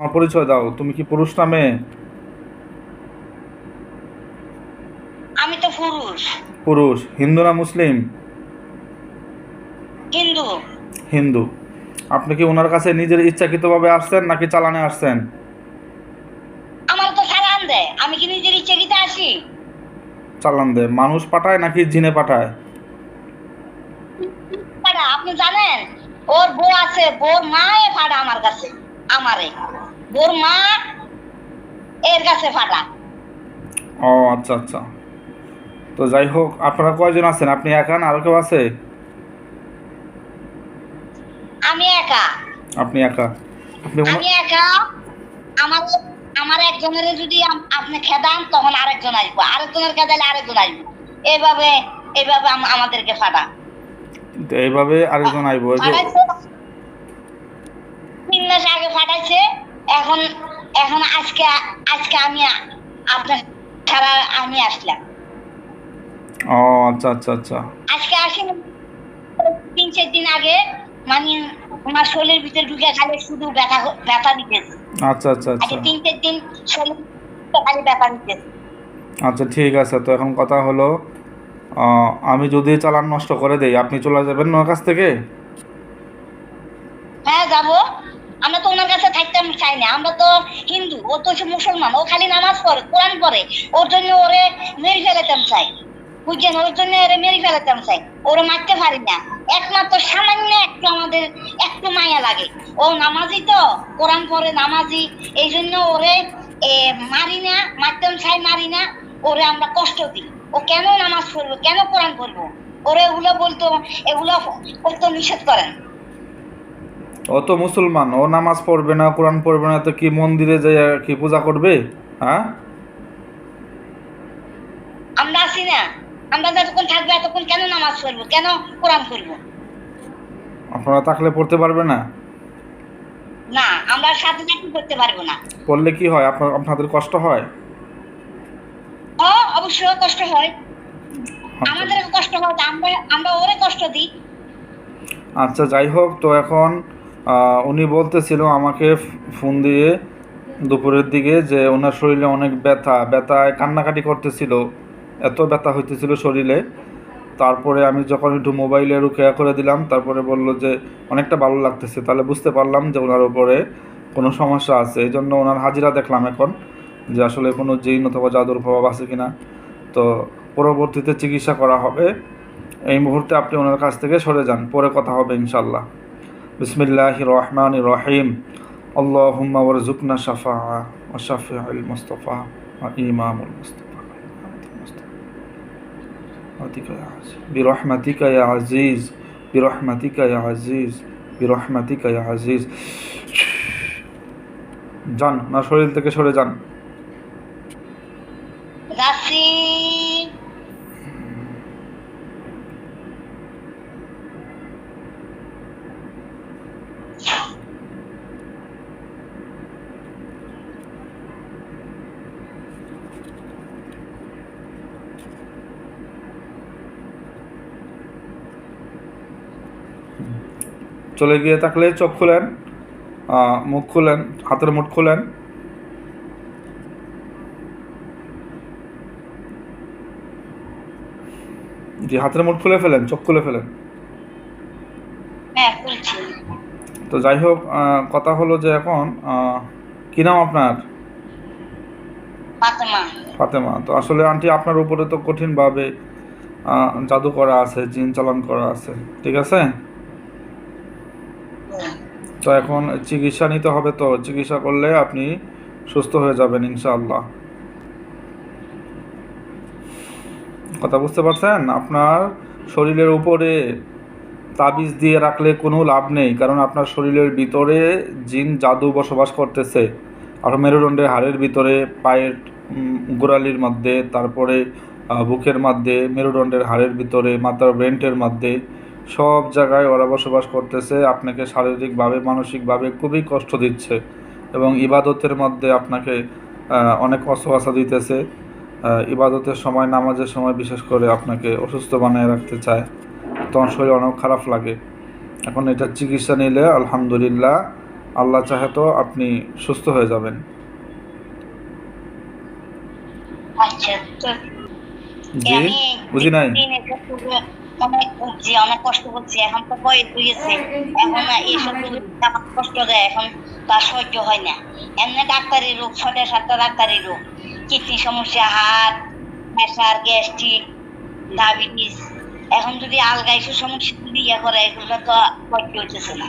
আমার পরিচয় দাও তুমি কি পুরুষ না মেয়ে? আমি তো পুরুষ। পুরুষ। হিন্দু না মুসলিম? হিন্দু। হিন্দু। আপনি কি ওনার কাছে নিজের ইচ্ছাকৃতভাবে আসছেন নাকি চালানে আসছেন? আমার তো সালাম দেয়। আমি কি নিজের ইচ্ছে কিতে আসি? চালান দে মানুষ পাঠায় নাকি জিনে পাঠায়? আপনি জানেন? ওর বউ আছে বোর মা এ আমার কাছে আমারে। মা এর কাছে ফাটা। ও আচ্ছা আচ্ছা। তো যাই হোক আপনারা কয়জন আছেন? আপনি একা না আরও কেউ আছে? আমি একা। আপনি একা। আপনি আমি একা। আমার আমার একজনের যদি আপনি খেদান তখন আরেকজন আসব। আরেকজনের খেদালে আরেকজন আসব। এইভাবে এইভাবে আমাদেরকে ফাটা। তো এইভাবে আরেকজন আইব তিন মাস আগে ফাটাইছে। এখন এখন আজকে আজকে আমি আপনার ছাড়া আমি আসলাম। ও আচ্ছা আচ্ছা আচ্ছা। আজকে আসি তিন চার দিন আগে মানে আমার শরীরের ভিতরে ঢুকে খালি শুধু ব্যথা ব্যথা দিতেছে আচ্ছা আচ্ছা আজকে আচ্ছা তিন চার দিন শরীর খালি ব্যথা দিতেছে আচ্ছা ঠিক আছে। তো এখন কথা হলো আমি যদি চালান নষ্ট করে দেই আপনি চলে যাবেন ওনার কাছ থেকে? হ্যাঁ যাব। আমরা তো ওনার কাছে আমি চাই না। আমরা তো হিন্দু, ও তো মুসলমান, ও খালি নামাজ পড়ে, কোরআন পড়ে, ওর জন্য ওরে মেরে ফেলাতাম চাই। বুঝছেন? ওর জন্য ওরে মেরে ফেলাতাম চাই। ওরে মারতে পারি না। একমাত্র সামান্য একটু আমাদের একটু মায়া লাগে। ও নামাজি তো, কোরআন পড়ে নামাজি, এই জন্য ওরে মারি না, মারতাম চাই, মারি না, ওরে আমরা কষ্ট দিই। ও কেন নামাজ পড়ব? কেন কোরআন পড়ব? ওরে এগুলো বলতো, এগুলো করতে নিষেধ করেন। ও তো মুসলমান ও নামাজ পড়বে না কোরআন পড়বে না তো কি মন্দিরে যাই কি পূজা করবে? হ্যাঁ? আমরা আছি না। আমরা যতক্ষণ থাকব এতক্ষণ কেন নামাজ পড়ব? কেন কোরআন পড়ব? আপনারা থাকলে পড়তে পারবে না? না আমরা সাথে সাথে করতে পারব না। পড়লে কি হয়? আপনার আপনাদের কষ্ট হয়? ও অবশ্যই কষ্ট হয়। আচ্ছা। আমাদের কষ্ট হয় আমরা আমরা ওরে কষ্ট দিই। আচ্ছা যাই হোক তো এখন উনি বলতেছিল আমাকে ফোন দিয়ে দুপুরের দিকে যে ওনার শরীরে অনেক ব্যথা ব্যথায় কান্নাকাটি করতেছিল, এত ব্যথা হইতেছিল শরীরে। তারপরে আমি যখন একটু মোবাইলে রুকেয়া করে দিলাম, তারপরে বলল যে অনেকটা ভালো লাগতেছে, তাহলে বুঝতে পারলাম যে ওনার উপরে কোনো সমস্যা আছে। এই জন্য ওনার হাজিরা দেখলাম এখন যে আসলে কোনো জিন অথবা জাদুর প্রভাব আছে কি না তো পরবর্তীতে চিকিৎসা করা হবে। এই মুহূর্তে আপনি ওনার কাছ থেকে সরে যান, পরে কথা হবে ইনশাল্লাহ বিসমিল্লাহ রহমান রহিম اللهم وارزقنا شفاعة وشفيع المصطفى وإمام المصطفى برحمتك يا عزيز برحمتك يا عزيز برحمتك يا عزيز যান না শরীর থেকে সরে যান চলে গিয়ে থাকলে চোখ খুলেন মুখ খুলেন হাতের মুঠ খুলেন। জি হাতের মুঠ খুলে ফেলেন চোখ খুলে ফেলেন। হ্যাঁ তো যাই হোক কথা হলো যে এখন কি নাম আপনার? ফাতেমা। ফাতেমা তো আসলে আন্টি আপনার উপরে তো কঠিনভাবে জাদু করা আছে জিন চালান করা আছে ঠিক আছে? তো এখন চিকিৎসা নিতে হবে তো, চিকিৎসা করলে আপনি সুস্থ হয়ে যাবেন ইনশাআল্লাহ। কথা বুঝতে পারছেন? আপনার শরীরের উপরে তাবিজ দিয়ে রাখলে কোনো লাভ নেই, কারণ আপনার শরীরের ভিতরে জিন জাদু বসবাস করতেছে। আর মেরুদণ্ডের হাড়ের ভিতরে, পায়ের গোড়ালির মধ্যে, তারপরে বুকের মধ্যে, মেরুদণ্ডের হাড়ের ভিতরে, মাথার ব্রেন্টের মধ্যে সব জায়গায় ওরা বসবাস করতেছে আপনাকে শারীরিকভাবে মানসিকভাবে খুবই কষ্ট দিচ্ছে এবং ইবাদতের মধ্যে আপনাকে অনেক অসুবাসা দিতেছে। ইবাদতের সময় নামাজের সময় বিশেষ করে আপনাকে অসুস্থ বানিয়ে রাখতে চায়। তখন শরীর অনেক খারাপ লাগে। এখন এটা চিকিৎসা নিলে আলহামদুলিল্লাহ আল্লাহ চাহে তো আপনি সুস্থ হয়ে যাবেন। আচ্ছা জি বুঝি নাই? অনেক ভুগছি অনেক কষ্ট করছি, এখন তো বয়স হয়েছে এখন এইসব কষ্ট দেয়, এখন তার সহ্য হয় না। এমনি ডাক্তারি রোগ, ছটা সাতটা ডাক্তারি রোগ। কিডনি সমস্যা হার্ট প্রেশার গ্যাস্ট্রিক, ডায়াবেটিস। এখন যদি আলগা এসব সমস্যা যদি ইয়ে করে, এগুলো তো সহ্য হইতেছে না।